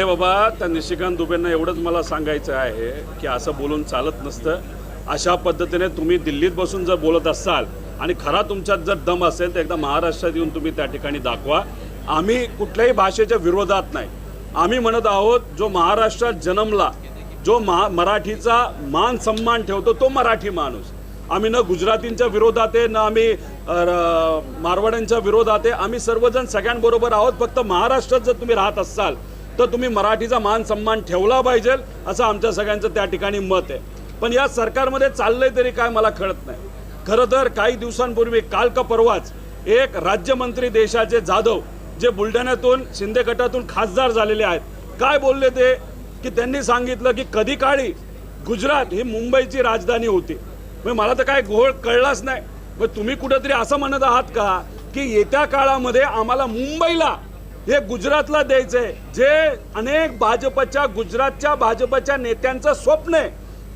हे बाबा त्या निशिकांत दुबेंना एवढंच मला सांगायचं आहे की असं बोलून चालत नसतं. अशा पद्धतीने तुम्ही दिल्लीत बसून जर बोलत असाल आणि खरा तुमच्यात जर दम असेल तर एकदा महाराष्ट्रात येऊन तुम्ही त्या ठिकाणी दाखवा. आम्ही कुठल्याही भाषेच्या विरोधात नाही. आम्ही म्हणत आहोत जो महाराष्ट्रात जन्मला जो महा मराठीचा मान सन्मान ठेवतो तो मराठी माणूस. आम्ही न गुजरातींच्या विरोधात आहे ना आम्ही मारवाड्यांच्या विरोधात आहे. आम्ही सर्वजण सगळ्यांबरोबर आहोत. फक्त महाराष्ट्रात जर तुम्ही राहत असाल तर तुम्ही मराठीचा मान सन्मान ठेवला पाहिजे असं आमच्या सगळ्यांचं त्या ठिकाणी मत आहे. पण या सरकारमध्ये चाललंय तरी काय मला कळत नाही. खरं तर काही दिवसांपूर्वी काल का परवाच एक राज्यमंत्री देशाचे जाधव जे बुलढाण्यातून शिंदे गटातून खासदार झालेले आहेत काय बोलले ते? की त्यांनी सांगितलं की कधी काळी गुजरात ही मुंबईची राजधानी होती. मग मला तर काय घोळ कळलाच नाही. मग तुम्ही कुठंतरी असं म्हणत आहात का? की येत्या काळामध्ये आम्हाला मुंबईला हे गुजरातला द्यायचंय. जे अनेक भाजपच्या गुजरातच्या भाजपच्या नेत्यांचं स्वप्न आहे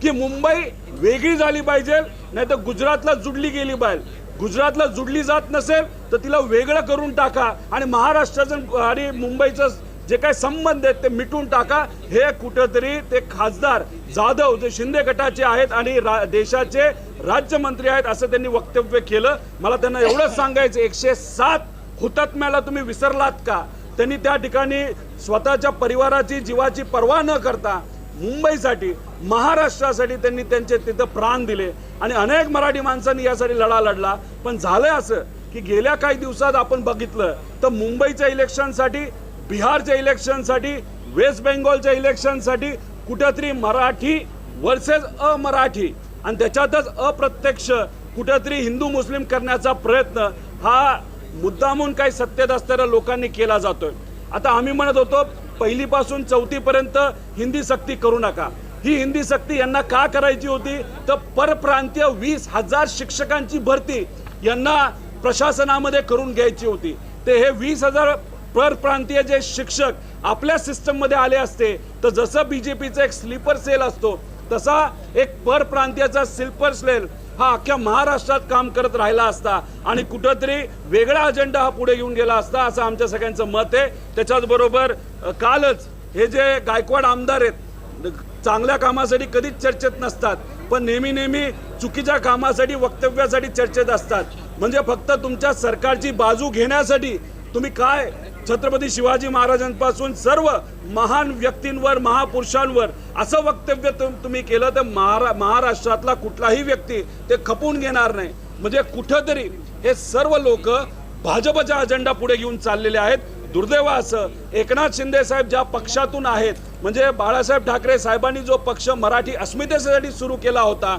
की मुंबई वेगळी झाली पाहिजे नाही तर गुजरातला जुडली गेली पाहिजे. गुजरातला जुडली जात नसेल तर तिला वेगळं करून टाका आणि महाराष्ट्राचं आणि मुंबईचं जे काही संबंध आहेत ते मिटून टाका. हे कुठंतरी ते खासदार जाधव जे शिंदे गटाचे आहेत आणि रा- देशाचे राज्यमंत्री आहेत असं त्यांनी वक्तव्य केलं. मला त्यांना एवढंच सांगायचं एकशे सात हुतात्म्याला तुम्ही विसरलात का? त्यांनी त्या ठिकाणी स्वतःच्या परिवाराची जीवाची पर्वा न करता मुंबईसाठी महाराष्ट्रासाठी त्यांनी त्यांचे तिथं प्राण दिले. आणि अनेक मराठी माणसांनी यासाठी लढा लढला. पण झालंय असं की गेल्या काही दिवसात आपण बघितलं तर मुंबईच्या इलेक्शनसाठी बिहारच्या इलेक्शनसाठी वेस्ट बेंगॉलच्या इलेक्शनसाठी कुठंतरी मराठी वर्सेस अमराठी. आणि त्याच्यातच अप्रत्यक्ष कुठंतरी हिंदू मुस्लिम करण्याचा प्रयत्न हा मुद्दामून काही सत्तेत असणाऱ्या लोकांनी केला जातोय. आता आम्ही म्हणत होतो पहिलीपासून चौथीपर्यंत हिंदी सक्ती करू नका. ही हिंदी सक्ती यांना का करायची होती? तर परप्रांतीय वीस हजार शिक्षकांची भरती यांना प्रशासनामध्ये करून घ्यायची होती. ते हे वीस हजार परप्रांतीय जे शिक्षक आपल्या सिस्टममध्ये आले असते तर जसं बीजेपीचा एक स्लीपर सेल असतो तसा एक परप्रांतीयाचा स्लीपर सेल हा अख्ख्या महाराष्ट्रात काम करत राहिला असता आणि कुठंतरी वेगळा अजेंडा हा पुढे येऊन गेला असता असं आमच्या सगळ्यांचं मत आहे. त्याच्याच बरोबर कालच हे जे गायकवाड आमदार आहेत चांगल्या कामासाठी कधीच चर्चेत नसतात पण नेहमी नेहमी चुकीच्या कामासाठी वक्तव्यासाठी चर्चेत असतात. म्हणजे फक्त तुमच्या सरकारची बाजू घेण्यासाठी तुम्ही काय छत्रपती शिवाजी महाराजांपासून सर्व महान व्यक्तींवर महापुरुषांवर असं वक्तव्य तुम्ही केलं तर महारा महाराष्ट्रातला कुठलाही व्यक्ती ते खपून घेणार नाही. म्हणजे कुठंतरी हे सर्व लोक भाजपचा अजेंडा पुढे घेऊन चाललेले आहेत. दुर्दैव असं. एकनाथ शिंदे साहेब ज्या पक्षातून आहेत म्हणजे बाळासाहेब ठाकरे साहेबांनी जो पक्ष मराठी अस्मितेसाठी सुरू केला होता